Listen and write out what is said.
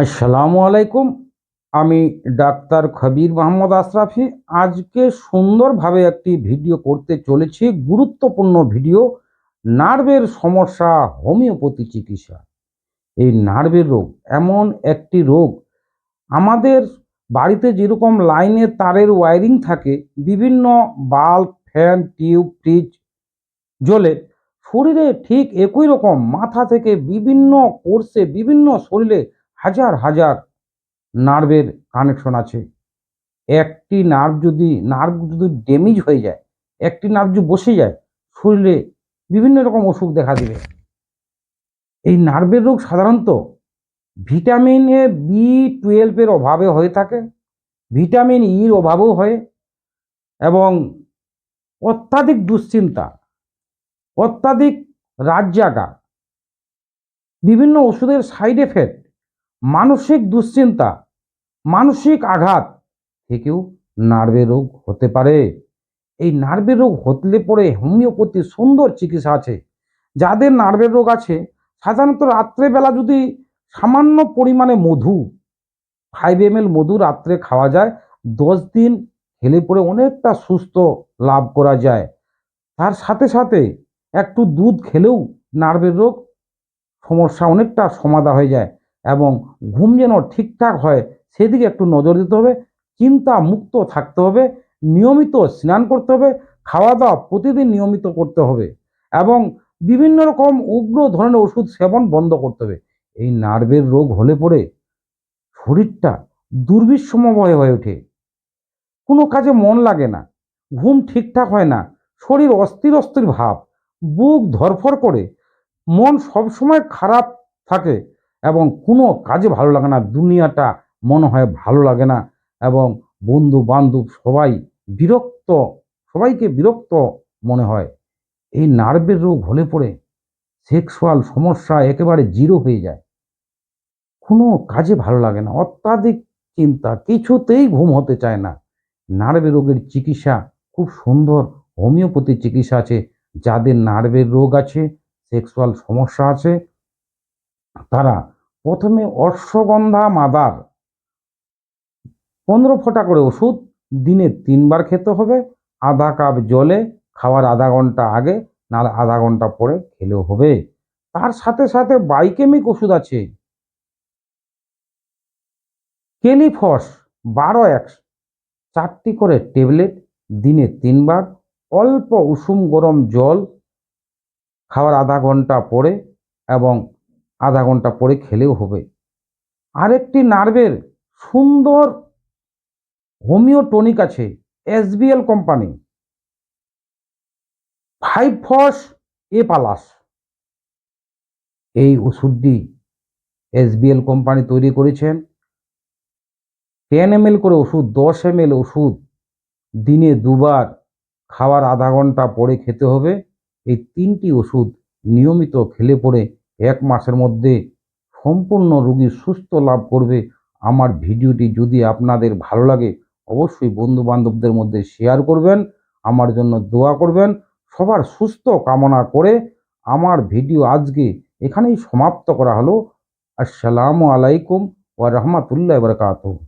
আসসালামু আলাইকুম। আমি ডাক্তার খবির মোহাম্মদ আশরাফি। আজকে সুন্দরভাবে একটি ভিডিও করতে চলেছি। গুরুত্বপূর্ণ ভিডিও, নার্ভের সমস্যা, হোমিওপ্যাথি চিকিৎসা। এই নার্ভের রোগ, এমন একটি রোগ। আমাদের বাড়িতে যেরকম লাইনের তারের ওয়্যারিং থাকে, বিভিন্ন বাল্ব, ফ্যান, টিউব, ফ্রিজ জ্বলে, শরীরে ঠিক একই রকম মাথা থেকে বিভিন্ন কোর্সে, বিভিন্ন শরীরে হাজার হাজার নার্ভের কানেকশন আছে। একটি নার্ভ যদি নার্ভ যদি ড্যামেজ হয়ে যায়, একটি নার্ভ যদি বসে যায়, শরীরে বিভিন্ন রকম অসুখ দেখা দেবে। এই নার্ভের রোগ সাধারণত ভিটামিন এ, বি টুয়েলভের অভাবে হয়ে থাকে। ভিটামিন ইর অভাবেও হয় এবং অত্যাধিক দুশ্চিন্তা, অত্যাধিক রাত জাগা বিভিন্ন ওষুধের সাইড এফেক্ট মানসিক দুশ্চিন্তা, মানসিক আঘাত থেকেও নার্ভের রোগ হতে পারে। এই নার্ভের রোগ হতলে পরে হোমিওপ্যাথি সুন্দর চিকিৎসা আছে। যাদের নার্ভের রোগ আছে, সাধারণত রাত্রেবেলা যদি সামান্য পরিমাণে মধু ফাইভ এম মধু রাত্রে খাওয়া যায়, দশ দিন খেলে পরে অনেকটা সুস্থ লাভ করা যায়। তার সাথে সাথে একটু দুধ খেলেও নার্ভের রোগ সমস্যা অনেকটা সমাধা হয়ে যায়। এবং ঘুম যেন ঠিকঠাক হয়, সেদিকে একটু নজর দিতে হবে, চিন্তা মুক্ত থাকতে হবে, নিয়মিত স্নান করতে হবে খাওয়া দাওয়া প্রতিদিন নিয়মিত করতে হবে এবং বিভিন্ন রকম উগ্র ধরনের ওষুধ সেবন বন্ধ করতে হবে। এই নার্ভের রোগ হলে পরে শরীরটা দুর্বিষমময় হয়ে ওঠে। কোনো কাজে মন লাগে না, ঘুম ঠিকঠাক হয় না, শরীর অস্থির অস্থির ভাব, বুক ধরফর করে, মন সবসময় খারাপ থাকে এবং কোনো কাজে ভালো লাগে না, দুনিয়াটা মনে হয় ভালো লাগে না এবং বন্ধু বান্ধব সবাই বিরক্ত, সবাইকে বিরক্ত মনে হয়। এই নার্ভের রোগ হলে পড়ে সেক্সুয়াল সমস্যা একেবারে জিরো হয়ে যায়। কোনো কাজে ভালো লাগে না, অত্যাধিক চিন্তা, কিছুতেই ঘুম হতে চায় না। নার্ভের রোগের চিকিৎসা খুব সুন্দর হোমিওপ্যাথি চিকিৎসা আছে। যাদের নার্ভের রোগ আছে, সেক্সুয়াল সমস্যা আছে তারা প্রথমে অশ্বগন্ধা মাদার পনেরো ফোঁটা করে ওষুধ, দিনে তিনবার খেতে হবে, আধা কাপ জলে খাওয়ার আধা ঘণ্টা আগে, নাহলে আধা ঘণ্টা পরে খেলেও হবে। তার সাথে সাথে বাইকেমিক ওষুধ আছে। কেলিফস বারো একশ চারটি করে ট্যাবলেট, দিনে তিনবার, অল্প উষুম গরম জল খাওয়ার আধা ঘণ্টা পরে এবং আধা ঘণ্টা পরে খেলেও হবে। আরেকটি নার্ভের সুন্দর হোমিও টনিক আছে, এসবিএল কোম্পানি। ফাইভ ফস এ পালাস এই ওষুধটি এসবিএল কোম্পানি তৈরি করেছেন। টেন এম করে ওষুধ, দশ এম ওষুধ দিনে দুবার খাওয়ার আধা ঘণ্টা পরে খেতে হবে। এই তিনটি ওষুধ নিয়মিত খেলে পরে এক মাসের মধ্যে সম্পূর্ণ রোগী সুস্থ লাভ করবে। আমার ভিডিওটি যদি আপনাদের ভালো লাগে, অবশ্যই বন্ধু বান্ধবদের মধ্যে শেয়ার করবেন, আমার জন্য দোয়া করবেন, সবার সুস্থ কামনা করে আমার ভিডিও আজকে এখানেই সমাপ্ত করা হলো। আসসালামু আলাইকুম ওয়া রাহমাতুল্লাহি ওয়া বারাকাতুহু।